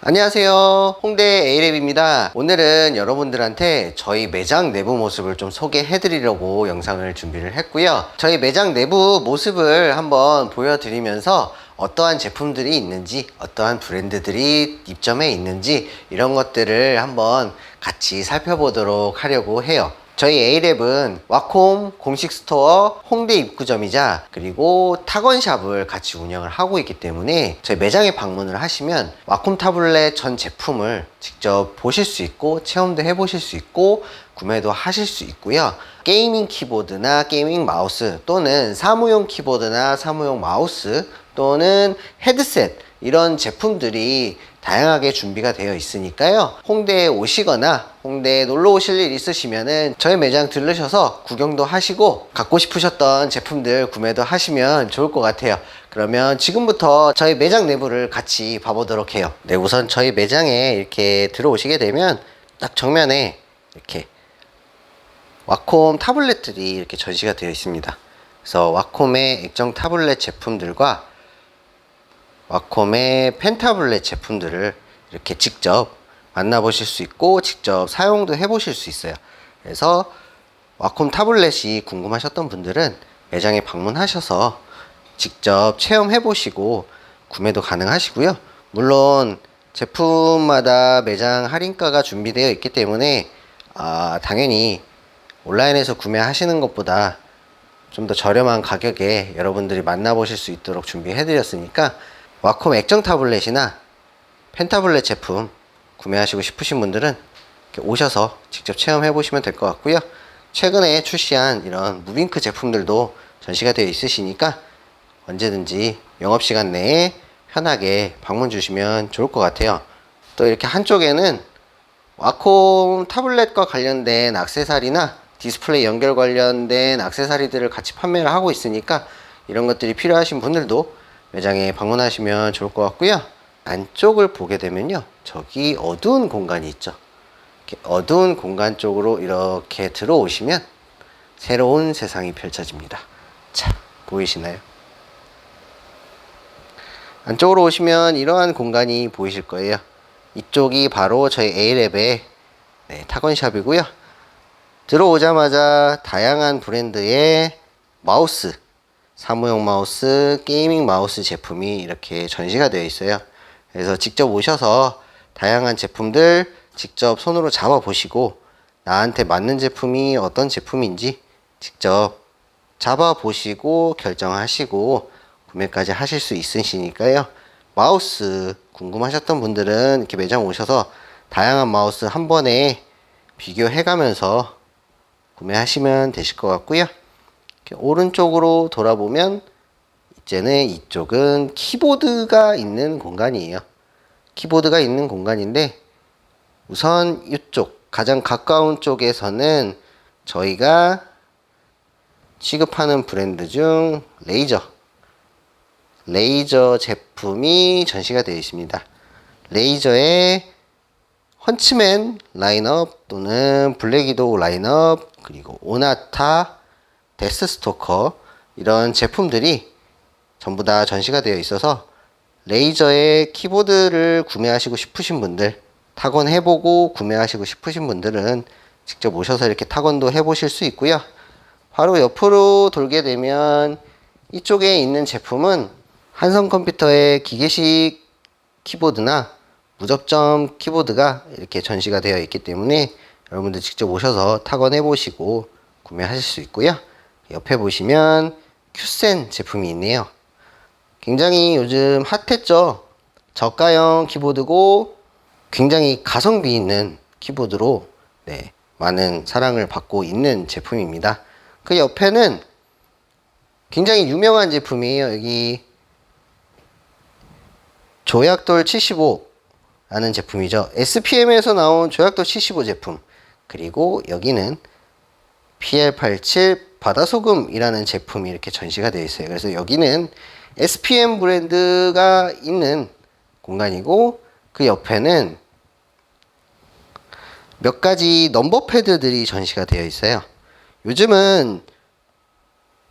안녕하세요. 홍대 A랩입니다. 오늘은 여러분들한테 저희 매장 내부 모습을 좀 소개해 드리려고 영상을 준비를 했고요. 저희 매장 내부 모습을 한번 보여드리면서 어떠한 제품들이 있는지, 어떠한 브랜드들이 입점해 있는지 이런 것들을 한번 같이 살펴보도록 하려고 해요. 저희 A랩은 와콤 공식 스토어 홍대 입구점이자 그리고 타건샵을 같이 운영을 하고 있기 때문에 저희 매장에 방문을 하시면 와콤 타블렛 전 제품을 직접 보실 수 있고 체험도 해보실 수 있고 구매도 하실 수 있고요. 게이밍 키보드나 게이밍 마우스 또는 사무용 키보드나 사무용 마우스 또는 헤드셋 이런 제품들이 다양하게 준비가 되어 있으니까요. 홍대에 오시거나 홍대에 놀러 오실 일 있으시면은 저희 매장 들르셔서 구경도 하시고 갖고 싶으셨던 제품들 구매도 하시면 좋을 것 같아요. 그러면 지금부터 저희 매장 내부를 같이 봐보도록 해요. 네, 우선 저희 매장에 이렇게 들어오시게 되면 딱 정면에 이렇게 와콤 타블렛들이 이렇게 전시가 되어 있습니다. 그래서 와콤의 액정 타블렛 제품들과 와콤의 펜타블렛 제품들을 이렇게 직접 만나보실 수 있고 직접 사용도 해보실 수 있어요. 그래서 와콤 타블렛이 궁금하셨던 분들은 매장에 방문하셔서 직접 체험해보시고 구매도 가능하시고요. 물론 제품마다 매장 할인가가 준비되어 있기 때문에 아, 당연히 온라인에서 구매하시는 것보다 좀 더 저렴한 가격에 여러분들이 만나보실 수 있도록 준비해드렸으니까 와콤 액정 타블렛이나 펜 타블렛 제품 구매하시고 싶으신 분들은 오셔서 직접 체험해 보시면 될 것 같고요. 최근에 출시한 이런 무빙크 제품들도 전시가 되어 있으시니까 언제든지 영업시간 내에 편하게 방문 주시면 좋을 것 같아요. 또 이렇게 한쪽에는 와콤 타블렛과 관련된 악세사리나 디스플레이 연결 관련된 악세사리들을 같이 판매를 하고 있으니까 이런 것들이 필요하신 분들도 매장에 방문하시면 좋을 것 같고요. 안쪽을 보게 되면요. 저기 어두운 공간이 있죠. 어두운 공간 쪽으로 이렇게 들어오시면 새로운 세상이 펼쳐집니다. 자, 보이시나요? 안쪽으로 오시면 이러한 공간이 보이실 거예요. 이쪽이 바로 저희 A랩의 네, 타건샵이고요. 들어오자마자 다양한 브랜드의 마우스, 사무용 마우스, 게이밍 마우스 제품이 이렇게 전시가 되어 있어요. 그래서 직접 오셔서 다양한 제품들 직접 손으로 잡아 보시고 나한테 맞는 제품이 어떤 제품인지 직접 잡아 보시고 결정하시고 구매까지 하실 수 있으시니까요. 마우스 궁금하셨던 분들은 이렇게 매장 오셔서 다양한 마우스 한 번에 비교해 가면서 구매하시면 되실 것 같고요. 오른쪽으로 돌아보면 이제는 이쪽은 키보드가 있는 공간이에요. 키보드가 있는 공간인데 우선 이쪽 가장 가까운 쪽에서는 저희가 취급하는 브랜드 중 레이저 레이저 제품이 전시가 되어 있습니다. 레이저의 헌츠맨 라인업 또는 블랙이도 라인업 그리고 오나타 데스스토커 이런 제품들이 전부 다 전시가 되어 있어서 레이저의 키보드를 구매하시고 싶으신 분들 타건 해보고 구매하시고 싶으신 분들은 직접 오셔서 이렇게 타건도 해보실 수 있고요. 바로 옆으로 돌게 되면 이쪽에 있는 제품은 한성 컴퓨터의 기계식 키보드나 무접점 키보드가 이렇게 전시가 되어 있기 때문에 여러분들 직접 오셔서 타건 해 보시고 구매하실 수 있고요. 옆에 보시면 큐센 제품이 있네요. 굉장히 요즘 핫했죠. 저가형 키보드고 굉장히 가성비 있는 키보드로 네, 많은 사랑을 받고 있는 제품입니다. 그 옆에는 굉장히 유명한 제품이에요. 여기 조약돌 75라는 제품이죠. SPM에서 나온 조약돌 75 제품. 그리고 여기는 PL87 바다소금이라는 제품이 이렇게 전시가 되어 있어요. 그래서 여기는 SPM 브랜드가 있는 공간이고 그 옆에는 몇 가지 넘버 패드들이 전시가 되어 있어요. 요즘은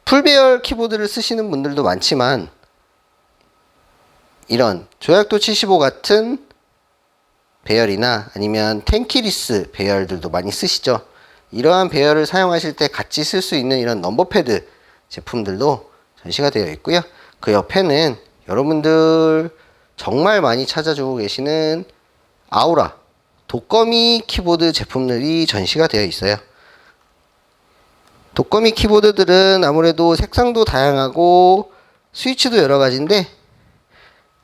풀배열 키보드를 쓰시는 분들도 많지만 이런 조약도 75 같은 배열이나 아니면 텐키리스 배열들도 많이 쓰시죠. 이러한 배열을 사용하실 때 같이 쓸 수 있는 이런 넘버 패드 제품들도 전시가 되어 있고요. 그 옆에는 여러분들 정말 많이 찾아주고 계시는 아우라 독거미 키보드 제품들이 전시가 되어 있어요. 독거미 키보드들은 아무래도 색상도 다양하고 스위치도 여러 가지인데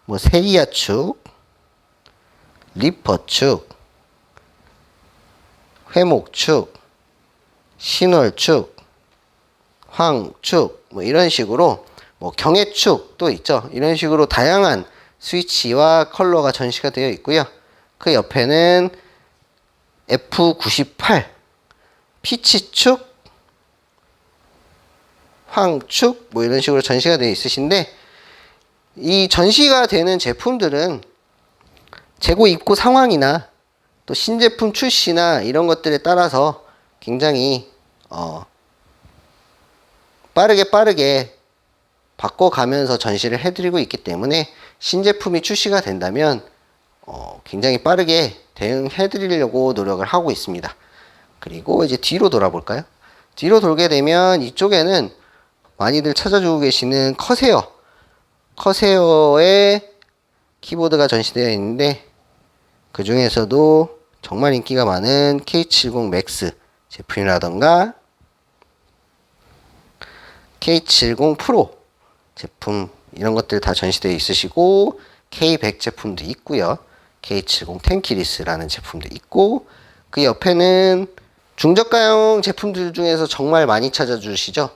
뭐 세이아 축, 리퍼 축, 회목 축, 신월 축, 황 축, 뭐 이런 식으로 뭐 경의 축도 있죠. 이런 식으로 다양한 스위치와 컬러가 전시가 되어 있고요. 그 옆에는 F98 피치 축, 황축 뭐 이런 식으로 전시가 되어 있으신데 이 전시가 되는 제품들은 재고 입고 상황이나 또 신제품 출시나 이런 것들에 따라서 굉장히 어 빠르게 빠르게 바꿔가면서 전시를 해드리고 있기 때문에 신제품이 출시가 된다면 어 굉장히 빠르게 대응해드리려고 노력을 하고 있습니다. 그리고 이제 뒤로 돌아볼까요? 뒤로 돌게 되면 이쪽에는 많이들 찾아주고 계시는 커세어 커세어의 키보드가 전시되어 있는데 그 중에서도 정말 인기가 많은 K70 맥스 제품이라던가 K70 프로 제품 이런 것들 다 전시되어 있으시고 K100 제품도 있고요. K70 텐키리스라는 제품도 있고 그 옆에는 중저가형 제품들 중에서 정말 많이 찾아주시죠.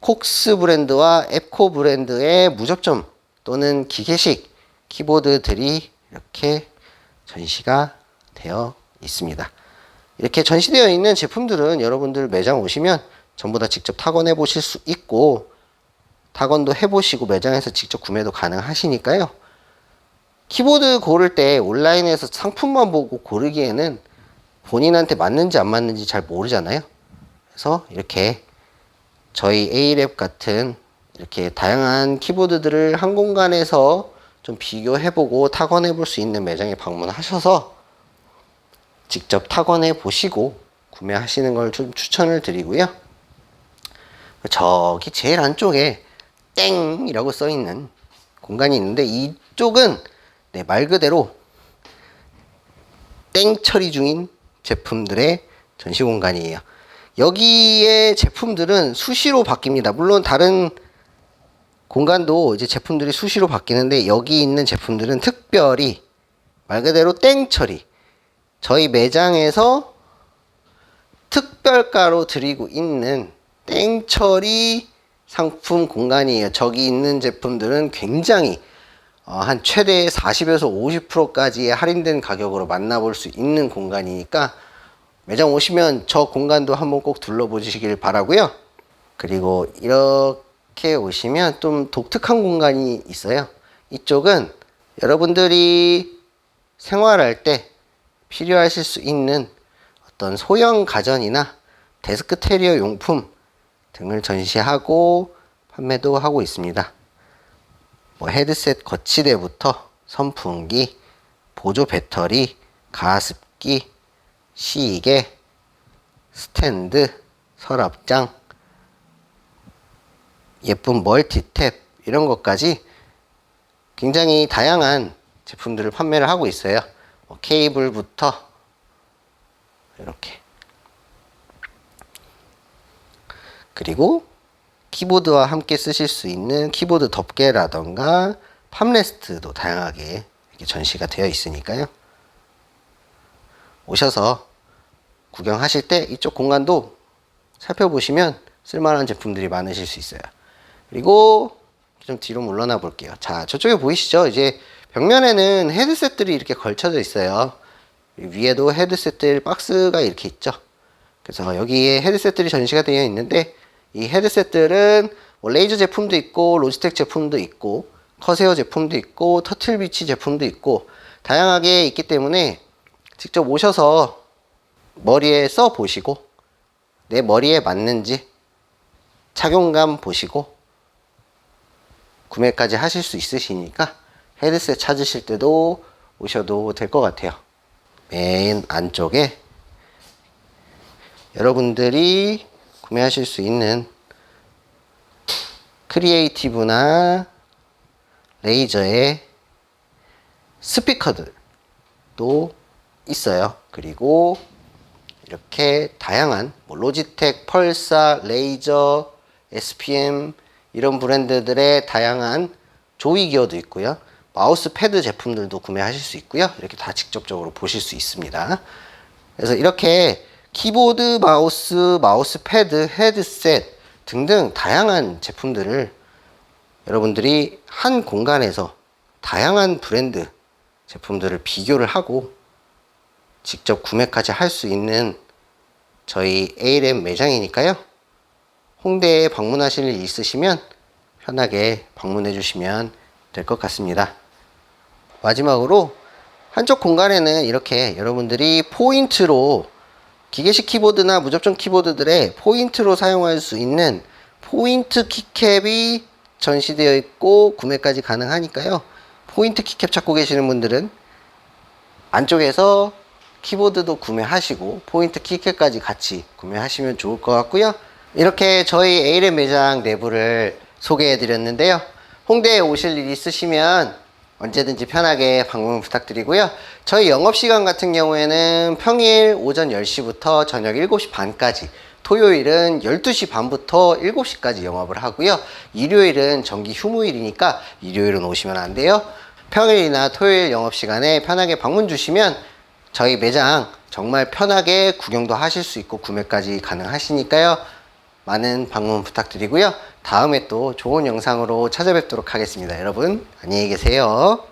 콕스 브랜드와 앱코 브랜드의 무접점 또는 기계식 키보드들이 이렇게 전시가 되어 있습니다. 이렇게 전시되어 있는 제품들은 여러분들 매장 오시면 전부 다 직접 타건해 보실 수 있고 타건도 해보시고 매장에서 직접 구매도 가능하시니까요. 키보드 고를 때 온라인에서 상품만 보고 고르기에는 본인한테 맞는지 안 맞는지 잘 모르잖아요. 그래서 이렇게 저희 A랩 같은 이렇게 다양한 키보드들을 한 공간에서 좀 비교해보고 타건해 볼 수 있는 매장에 방문하셔서 직접 타건해 보시고 구매하시는 걸 좀 추천을 드리고요. 저기 제일 안쪽에 땡이라고 써 있는 공간이 있는데 이쪽은 네, 말 그대로 땡 처리 중인 제품들의 전시 공간이에요. 여기에 제품들은 수시로 바뀝니다. 물론 다른 공간도 이제 제품들이 수시로 바뀌는데 여기 있는 제품들은 특별히 말 그대로 땡 처리. 저희 매장에서 특별가로 드리고 있는 땡 처리 상품 공간이에요. 저기 있는 제품들은 굉장히 어, 한 최대 40에서 50%까지의 할인된 가격으로 만나볼 수 있는 공간이니까 매장 오시면 저 공간도 한번 꼭 둘러보시길 바라고요. 그리고 이렇게 오시면 좀 독특한 공간이 있어요. 이쪽은 여러분들이 생활할 때 필요하실 수 있는 어떤 소형 가전이나 데스크 테리어 용품 등을 전시하고 판매도 하고 있습니다. 뭐 헤드셋 거치대부터 선풍기, 보조 배터리, 가습기, 시계, 스탠드, 서랍장, 예쁜 멀티탭 이런 것까지 굉장히 다양한 제품들을 판매를 하고 있어요. 뭐 케이블부터 이렇게 그리고 키보드와 함께 쓰실 수 있는 키보드 덮개라던가 팜레스트도 다양하게 이렇게 전시가 되어 있으니까요. 오셔서 구경하실 때 이쪽 공간도 살펴보시면 쓸만한 제품들이 많으실 수 있어요. 그리고 좀 뒤로 물러나 볼게요. 자, 저쪽에 보이시죠? 이제 벽면에는 헤드셋들이 이렇게 걸쳐져 있어요. 위에도 헤드셋들 박스가 이렇게 있죠. 그래서 여기에 헤드셋들이 전시가 되어 있는데 이 헤드셋들은 뭐 레이저 제품도 있고 로지텍 제품도 있고 커세어 제품도 있고 터틀비치 제품도 있고 다양하게 있기 때문에 직접 오셔서 머리에 써 보시고 내 머리에 맞는지 착용감 보시고 구매까지 하실 수 있으시니까 헤드셋 찾으실 때도 오셔도 될 것 같아요. 맨 안쪽에 여러분들이 구매하실 수 있는 크리에이티브나 레이저의 스피커들도 있어요. 그리고 이렇게 다양한 뭐 로지텍, 펄사, 레이저, SPM 이런 브랜드들의 다양한 조이 기어도 있고요. 마우스 패드 제품들도 구매하실 수 있고요. 이렇게 다 직접적으로 보실 수 있습니다. 그래서 이렇게 키보드, 마우스, 마우스 패드, 헤드셋 등등 다양한 제품들을 여러분들이 한 공간에서 다양한 브랜드 제품들을 비교를 하고 직접 구매까지 할 수 있는 저희 ALM 매장이니까요. 홍대에 방문하실 일 있으시면 편하게 방문해 주시면 될 것 같습니다. 마지막으로 한쪽 공간에는 이렇게 여러분들이 포인트로 기계식 키보드나 무접점 키보드들의 포인트로 사용할 수 있는 포인트 키캡이 전시되어 있고 구매까지 가능하니까요. 포인트 키캡 찾고 계시는 분들은 안쪽에서 키보드도 구매하시고 포인트 키캡까지 같이 구매하시면 좋을 것 같고요. 이렇게 저희 에이렌 매장 내부를 소개해 드렸는데요. 홍대에 오실 일 있으시면 언제든지 편하게 방문 부탁드리고요. 저희 영업시간 같은 경우에는 평일 오전 10시부터 저녁 7시 반까지 토요일은 12시 반부터 7시까지 영업을 하고요. 일요일은 정기 휴무일이니까 일요일은 오시면 안 돼요. 평일이나 토요일 영업시간에 편하게 방문 주시면 저희 매장 정말 편하게 구경도 하실 수 있고 구매까지 가능하시니까요. 많은 방문 부탁드리고요. 다음에 또 좋은 영상으로 찾아뵙도록 하겠습니다. 여러분, 안녕히 계세요.